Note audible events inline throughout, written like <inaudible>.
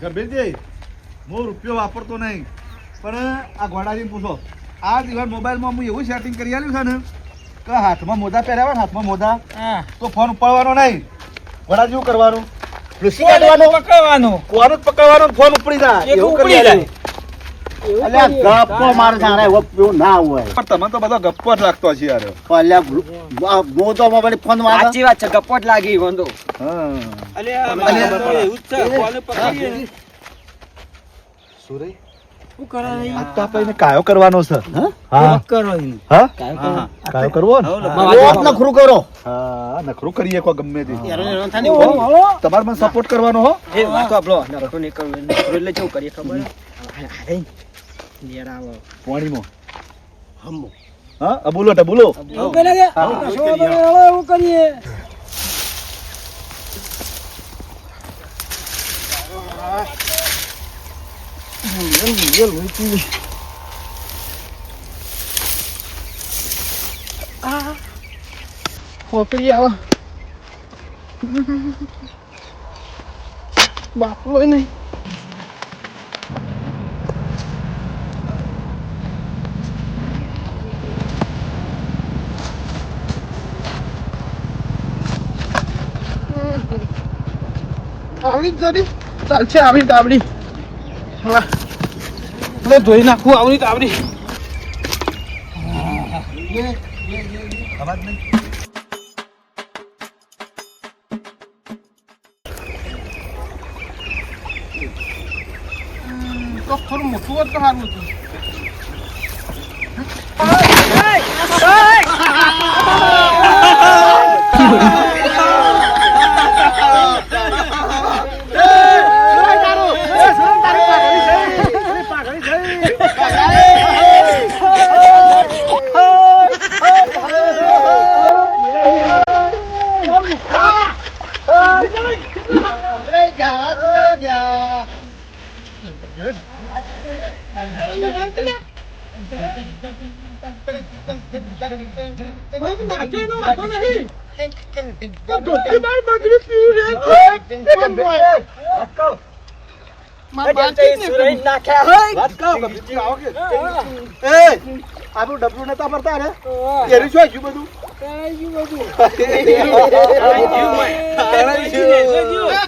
ગંભીરજી હું રૂપિયો વાપરતો નહીં. પણ આ ઘોડાજી પૂછો આ દિવસ મોબાઈલમાં હું એવું સેટિંગ કરી આલ્યું છે ને કે હાથમાં મોજા પહેર્યા હોય ને હાથમાં મોજા તો ફોન ઉપાડવાનો નહીં. ઘોડાજી જેવું કરવાનું? ઋષિ કાઢવાનું? પકડવાનું. કોણ પકડવાનું ફોન ઉપડી જાય. એવું કરી. અલ્યા ગપ્પો મારે જાણે એવો ના હોય. પણ તમે તો બધો ગપ્પો જ લાગતો છે યાર. અલ્યા મોટોમાં વળી ફોન સાચી વાત છે ગપ્પોટ લાગી વાંધો હા. અલ્યા તમને તો. એવું જ છે શું કરે આજ તો આપણે કાયો કરવાનો છે હા? હા કરો હા હા કાયો કરવો ને નખરું કરો હા નખરું કરીએ કોઈ ગમે તે હેરાન હેરાન થાય ને એવું. તમારે મને સપોર્ટ કરવાનો હો એ વાત આપલો નહીં કરવું એટલે કરીએ ખબર અરે નેર આવો પાણીમાં હમો. હા અબુલો ટબુલો એવું કરે કે હા, કશો એવું કરીએ. વાંધો નહીં, એવું કરીએ ખોપડી આવો બાપલો નહીં આવી જરી ચાલશે આવી તાબડી હા એટલે ધોઈ નાખું આવડી તાબડી અવાજ નહીં તો ખરું મોટું હોત સારું હતું કે. એ આપણું ડબલું નતા ભરતા ને એરી શું બધું? બધું. <laughs>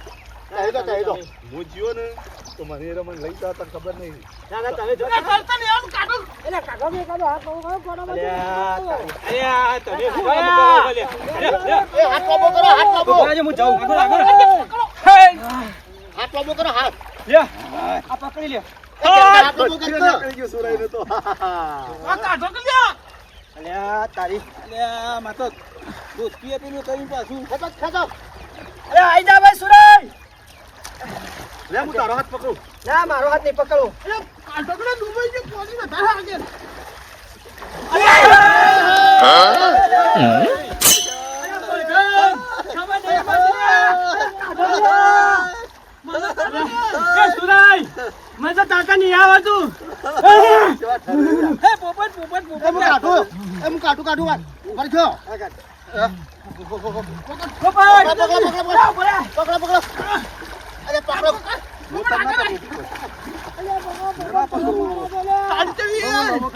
કહી દો કહી દો હું જીવો ને તો મને રમણ લઈ જતા ખબર નહીં. એ હાથ લાંબો કરો હાથ લાંબો હાથ લાંબો કરો હાથ પકડી લે. હાથ કરતો. નીકળી ગયું સુરાઈને તો. કાઢો કે લ્યા. અલ્યા તારી અલ્યા માતો દૂધ પીએ પાછું. ખેંચો અરે આઈ જા ભાઈ સુરજ લે હું તારો હાથ પકડું ના મારો હાથ નહીં પકડો કાઢકડે ડૂબાઈ ગયો પોલી વધારે એ કાઢું એ કાઢું કાઢું વાત ઊભા રહેજો. પોપટ પકડો, પકડો, પકડો. પકડો પકડો અરે પકડો હું તમને તો ઊભી કરું. અલ્યા પકડો કે લ્યા પકડો પકડો પકડો અલ્યા અલ્યા, ચાલે, ચાલે. અલ્યા થઈ જવા જ્યા એ જવા જવા યા, બેઠ જા, બેઠ જા તમે. મને તો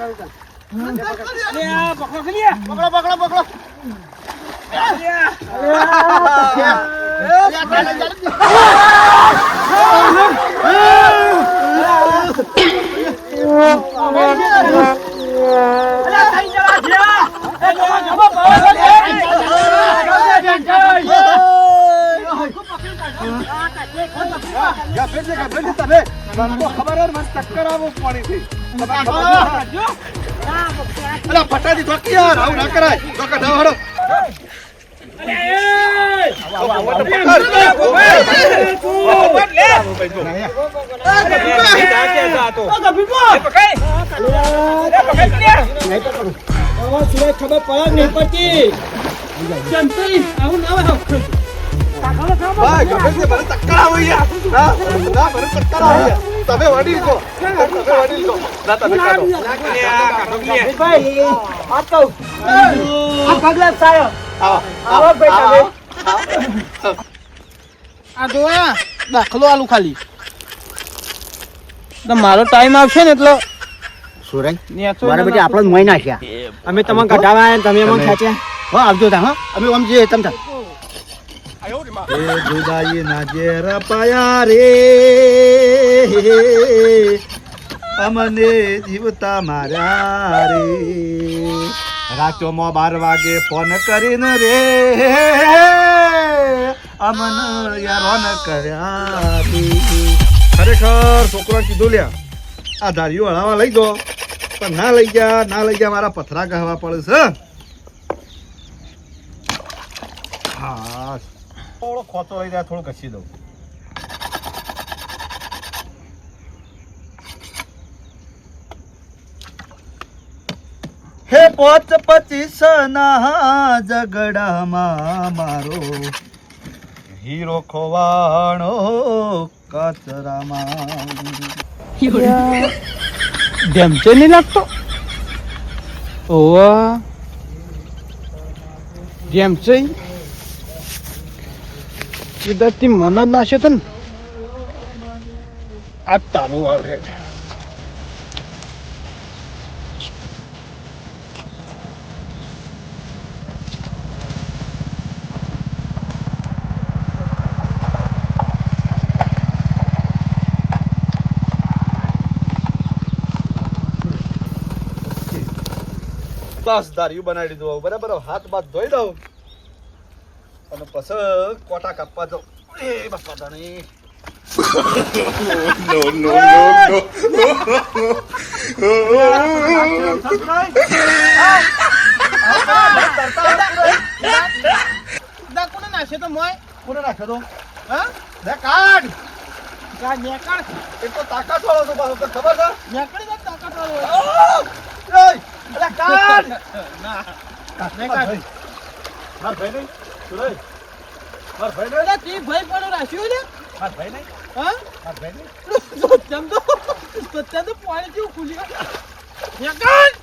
ખબર હે ને, મને ચક્કર અલા, ફટાથી ધોકી યાર, આવું ના કરાય. ધોકા ના હારો. ખબર પડે નહીં પડતી આવું ના છો છો દાખલો આલુ ખાલી મારો ટાઈમ આવશે ને એટલે સુરજ મારા બેટી આપણે મોઈ નાખ્યા અમે તમને કઢાવા તમે અમને ખેંચ્યા હો આવજો તા અમે આમ જઈએ તમ એ જુદાઈ ના ઝેર પાયા રે. અમને જીવતા માર્યા રે. રાતોમાં બાર વાગે ફોન કરીને રે. અમન યારોન કર્યા ખરેખર છોકરો કીધું લ્યા, આ ધારીઓ હળાવા લઈ ગયો પણ ના લઈ ગયા ના લઈ ગયા મારા પથરા કહેવા પડે છે હા થોડો ખોચો લઈ જાય થોડું ઘસી દઉં. હે પોચ પચીસ ના ઝઘડામાં મારો હીરો ખોવાણો કચરામાં. ડેમચે નહીં લાગતો? ઓવા. ડેમચે કીધા મને જ નાશે તો ને. આ તારું આવે બસ ધાર્યું બનાવી હવે બરાબર? હાથ બાથ ધોઈ દઉં. અને પછી કોટા કાપવા જાઉં એ બાપા તાણી no, no, no, no. કોને નાખે તો મોય કોને નાખે તો હા દે કાઢ કાઢ ને કાઢ એ તો તાકાત વાળો તો પાછો તો ખબર છે નેકડી તો તાકાત વાળો ઓય કાઢ ના કાઢ ને કાઢ હા ભાઈ સુરજ માર ભાઈ નહીં અલા તે ભાઈ પણ રાખ્યું ને? માર ભાઈ નહીં હા? માર ભાઈ નહીં જમ તો બચ્ચા તો પાણી જેવું ખુલી ગયા નેકળ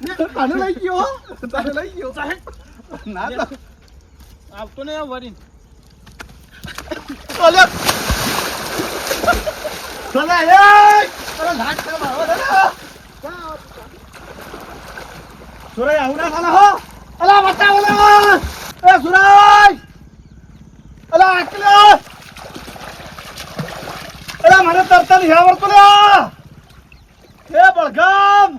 નેકળ લઈ ગયો તને લઈ ગયો. ના ના. આવતો ને વરી. ચાલે ચાલે એ! અરે નાક પર મારો દે સુરજ આવું ના હો. અલા બતા ઓલા! એ સુરજ અલા અકલે અલા મને તરત નહીં આવડતું લે એ બળગામ!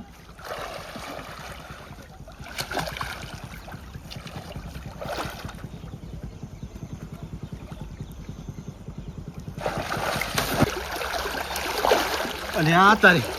અને આ તારી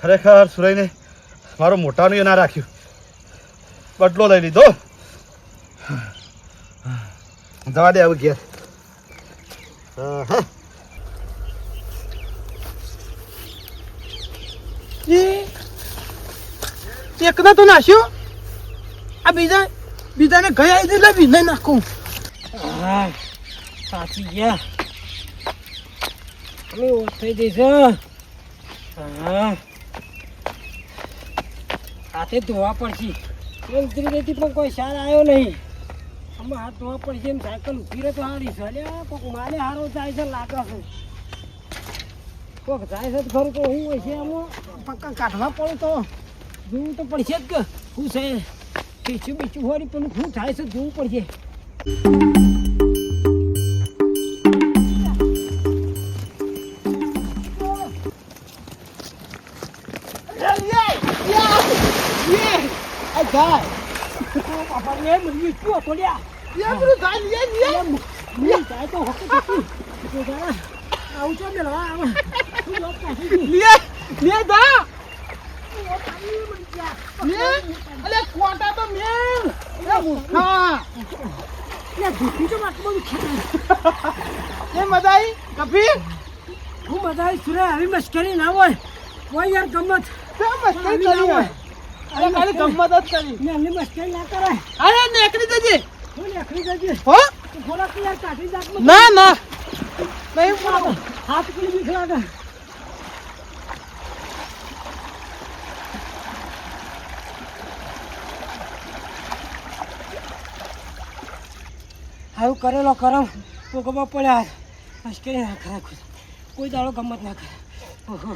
ખરેખર સુરયને મારો મોટાનું એ ના રાખ્યું. બટલો લઈ લીધો. જવા દે હવે ઘેર. હા એકના તો નાશ્યો આ બીજા બીજાને ગયા આવી એટલે બીને નાખું. હા. સાચી ગયા. અમે થઈ જઈશું હા. હાથે ધોવા પડશે. એમ ત્રિવેદી પણ કોઈ સાર આવ્યો નહીં. અમે હાથ ધોવા પડશે એમ સાયકલ ઊભી રહે તો હારી છે. કોક મારે હારો જાય છે લાગે છે. કોક જાય છે ખરું તો હું હોય છે આમાં? પક્કા કાઢવા પડે તો. જોવું તો પડશે જ કે શું છે. પીછું બીચું હોય પણ શું થાય છે જોવું પડશે. જાય બાપા રે મને શું હતો લ્યા લે બધું જાય લે લે મને જાય તો હક તો જા આવું છો મેલો આવ લે લે જા લે લે અલે કોટા તો મેલ એ મૂર્ખા લે દુખી તો વાત બધું ખેતા એ મજા આવી કભી હું બધા સુરે આવી મશ્કરી ના હોય કોઈ યાર ગમત તો મસ્તી કરી હોય અરે ખાલી ગમત જ કરી. નાની એમની ના કરાય. અરે નેકરી જજે હું લેખડી જજે હો? થોડાક યાર કાઢી જાત ના ના. નહીં બોલો હાથ પકડી બીક લાગે. આવું કરેલો કરમ. ભોગવવા પડ્યા મુશ્કેલી ના ખરા કોઈ દાડો ગમત ના કરે ઓહો.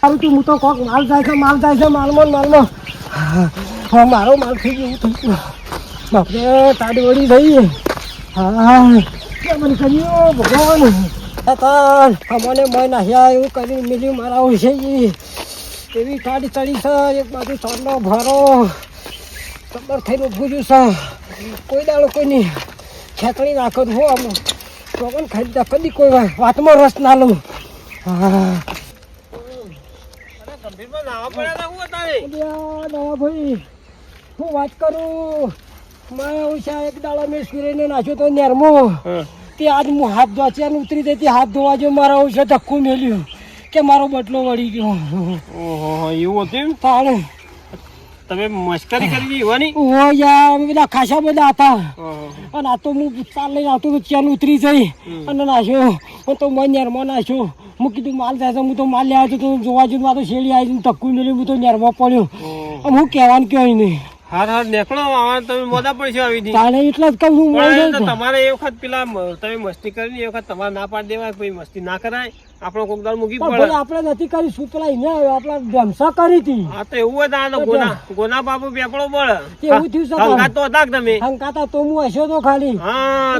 સારું તું હું તો કોક માલ જાય છે, માલ જાય છે, માલમાં માલમાં. હા, મારો માલ થઈ ગયો હું થઈ ગયું બાપરે તાડી વળી થઈ હા મને કર્યું ભગવાન તાર અમને મય નાહ્યા એવું કરી મિલ્યું મારા વિશે એવી ગાડી ચડી છે, એક બાજુ ચોરનો ભરો ખબર થઈને ઊભું છું સર કોઈ દાડો કોઈની ખેતણી નાખો હો આમ ચોકન ખરીદા કદી કોઈ વાતમાં રસ ના લઉં. હા ગંભીરમાં નાવા પડ્યા હતા હું અત્યારે અલ્યા દવા ભાઈ હું વાત કરું? મેં છે એક દાડા મેં સુરેને નાખ્યો તો નેરમો. તે આજ હું હાથ ધોચ્યા ઉતરી દેતી હાથ ધોવા જો મારા ઓછા ધક્કું મેલ્યું કે મારો બટલો વળી ગયો. ઓહો એવું હતું તાણે તમે મસ્કરી કરી હોવાની ઓ યાર બધા ખાસા બધા હતા. અને આ તો હું ચાલ લઈને આવતો તો ચાલ ઉતરી જઈ. અને નાખ્યો હું તો મને નેરમાં નાખ્યો હું કીધું માલ થાય હું તો માલ લેવા તો જોવા જઈને મારે તો શેડી આવી ધક્કું મેલ્યું હું તો નેરમાં પડ્યો. હું કહેવાનું કહેવાય નહીં. હાર હાર નીકળો આવા તમે મોડા પડશો આવી દી. તાણે એટલે જ કહું છું તો મોડે તમારે એ વખત પેલા તમે મસ્તી કરી એ વખત તમારે ના પાડી દેવાય પછી મસ્તી ના કરાય. આપણો કોક દાળ મૂકી પડે. આપણે નથી કરી શું પેલા એને આપણે ધમસા કરી હતી. હા તો એવું ગોના ગોના બાપુ પેપડો બળ. એવું થયું. તો હતા તમે? હંકાતા તો હું હસ્યો તો ખાલી. હા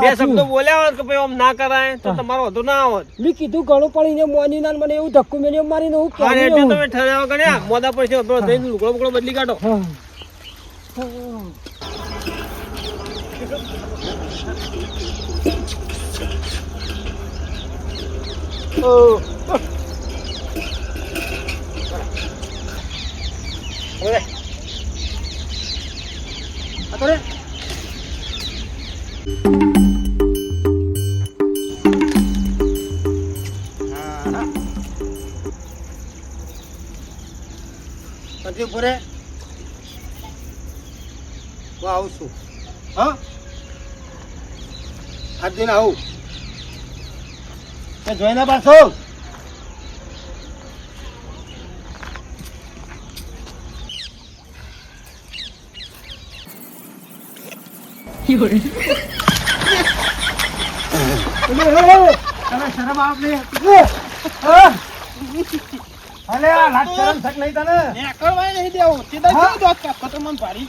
બે શબ્દો બોલ્યા હોત કે ભાઈ આમ ના કરાય તો તમારો વધુ ના આવત. મેં કીધું ઘણું પડીને મોની ના મને એવું ધક્કું મેલ્યું મારીને હું હા તમે ઠરાવ કર્યા મોદા પડશે લુગડો બુગડો બદલી કાઢો. હા. પછી છું હા? આજ દિન આવું. જોઈને પાછો શરમ આવે અલે આ લાજ શરમ થક નહીં તને. નહીં દેવું. સીધા હા? દોત કાપો તો મને ભારી.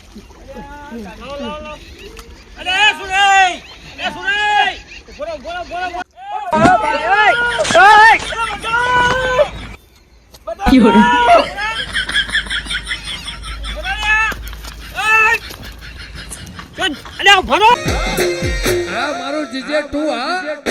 બચાવ બચાવ અલ્યા ભરો હા મારું જીજે ટુ હા